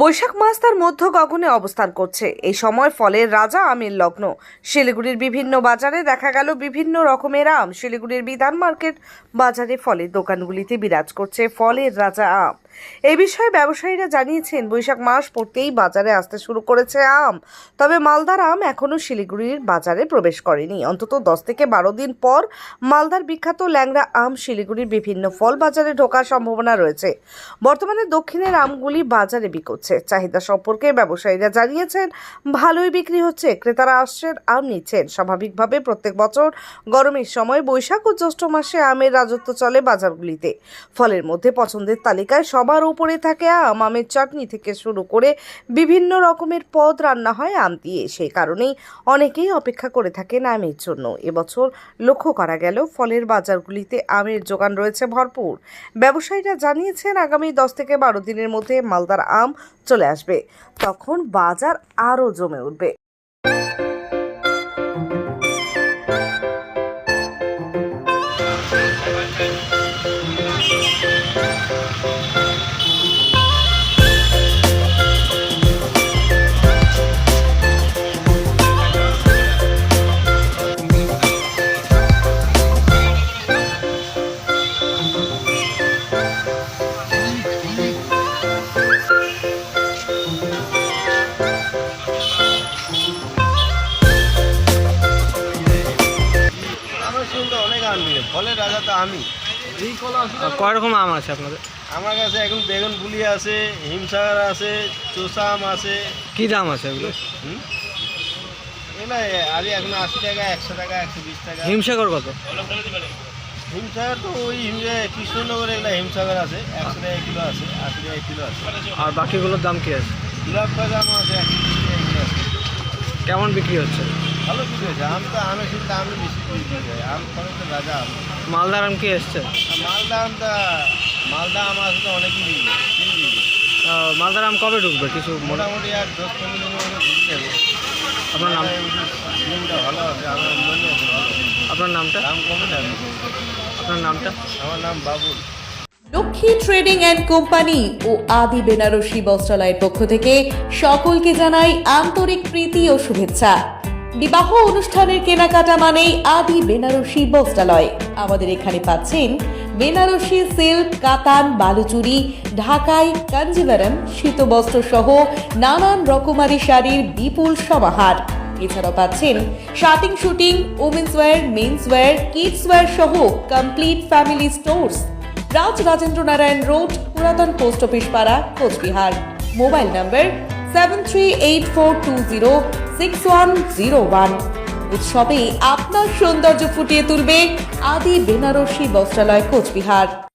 বৈশাখ মাস তার মধ্য গগনে অবস্থান করছে। এই সময় ফলের রাজা আমের লগ্ন। শিলিগুড়ির বিভিন্ন বাজারে দেখা গেল বিভিন্ন রকমের আম। শিলিগুড়ির বিধান মার্কেট বাজারে ফলের দোকানগুলিতে বিরাজ করছে ফলের রাজা আম। এই বিষয়ে ব্যবসায়ীরা জানিয়েছেন, বৈশাখ মাস পড়তেই বাজারে আসতে শুরু করেছে আম। তবে মালদার আম এখনও শিলিগুড়ির বাজারে প্রবেশ করেনি। অন্তত দশ থেকে বারো দিন পর মালদার বিখ্যাত ল্যাংড়া আম শিলিগুড়ির বিভিন্ন ফল বাজারে ঢোকার সম্ভাবনা রয়েছে। বর্তমানে দক্ষিণের আমগুলি বাজারে বিকোচ্ছে। চাহিদা সম্পর্কে ব্যবসায়ীরা জানিয়েছেন, ভালোই বিক্রি হচ্ছে, ক্রেতারা আসছেন, আম নিচ্ছেন। স্বাভাবিকভাবে প্রত্যেক বছর গরমের সময় বৈশাখ ও জ্যৈষ্ঠ মাসে আমের রাজত্ব চলে বাজারগুলিতে। ফলের মধ্যে পছন্দের তালিকায় সবার উপরে থাকে আম, আমের চাটনি থেকে শুরু করে বিভিন্ন রকমের পদ রান্না হয় আম দিয়ে সেই কারণেই অনেকেই অপেক্ষা করে থাকেন আমের জন্য। এবছর লক্ষ্য করা গেল, ফলের বাজারগুলিতে আমের যোগান রয়েছে ভরপুর। ব্যবসায়ীরা জানিয়েছেন, আগামী দশ থেকে বারো দিনের মধ্যে মালদার আম চলে আসবে। তখন বাজার আরও জমে উঠবে। ফলের রাজা তো আমি। আর কয় রকম আম আছে আপনাদের? আমার কাছে এখন বেগুন পুলি আছে হিমসাগর আছে চোষা আম আছে। কি দাম আছে এগুলো? হুম? এগুলো আগে এখন আশি টাকা একশো টাকা একশো বিশ টাকা। হিমসাগর কত? হিমসাগর তো ওই হিমে কৃষ্ণনগরে এগুলো হিমসাগর আছে একশো টাকা কিলো আছে আশি টাকা কিলো আছে। আর বাকিগুলোর দাম কি আছে? গোলাপ গাছ আছে একশো বিশ টাকা কিলো আছে। কেমন বিক্রি হচ্ছে? ভালো বিক্রি হয়েছে। আম তো আমের শুনতে আমি বেশি বিক্রি যায়। আম ফলে তো রাজা আম। মালদার আম কি এসছে? মালদা আমটা মালদা আম আসলে অনেকই বিক্রি মালদার আম কবে ঢুকবে? কিছু মোটামুটি আর দশ পনেরো দিনের মধ্যে ঢুকে যাবে। আপনার নাম? ভালো হবে আমার মনে আপনার নামটা? দাম কমে যাবে আপনার নামটা? আমার নাম Babul. Lakshmi trading and company ও আদি বেনারসি বস্ত্রালয়ের পক্ষ থেকে সকলকে জানাই আন্তরিক প্রীতি ও শুভেচ্ছা। বিবাহ অনুষ্ঠানের কেনাকাটা মানেই আদি বেনারসি বস্ত্রালয় আমাদের এখানে পাচ্ছেন বেনারসি সিল্ক, কাতান, বালুচুরি ঢাকাই কাঞ্জিভারম শীতবস্ত্র সহ নানান রকমারি শাড়ির বিপুল সমাহার। এছাড়াও পাচ্ছেন shirting suiting women's wear men's wear kids wear সহ complete family stores Raj Rajendra Narayan road, পুরাতন পোস্ট অফিস পাড়া, Cooch Behar. Mobile number seven three eight four two zero six one zero one উৎসবে আপনার সৌন্দর্য ফুটিয়ে তুলবে আদি বেনারসি বস্ত্রালয় কোচবিহার।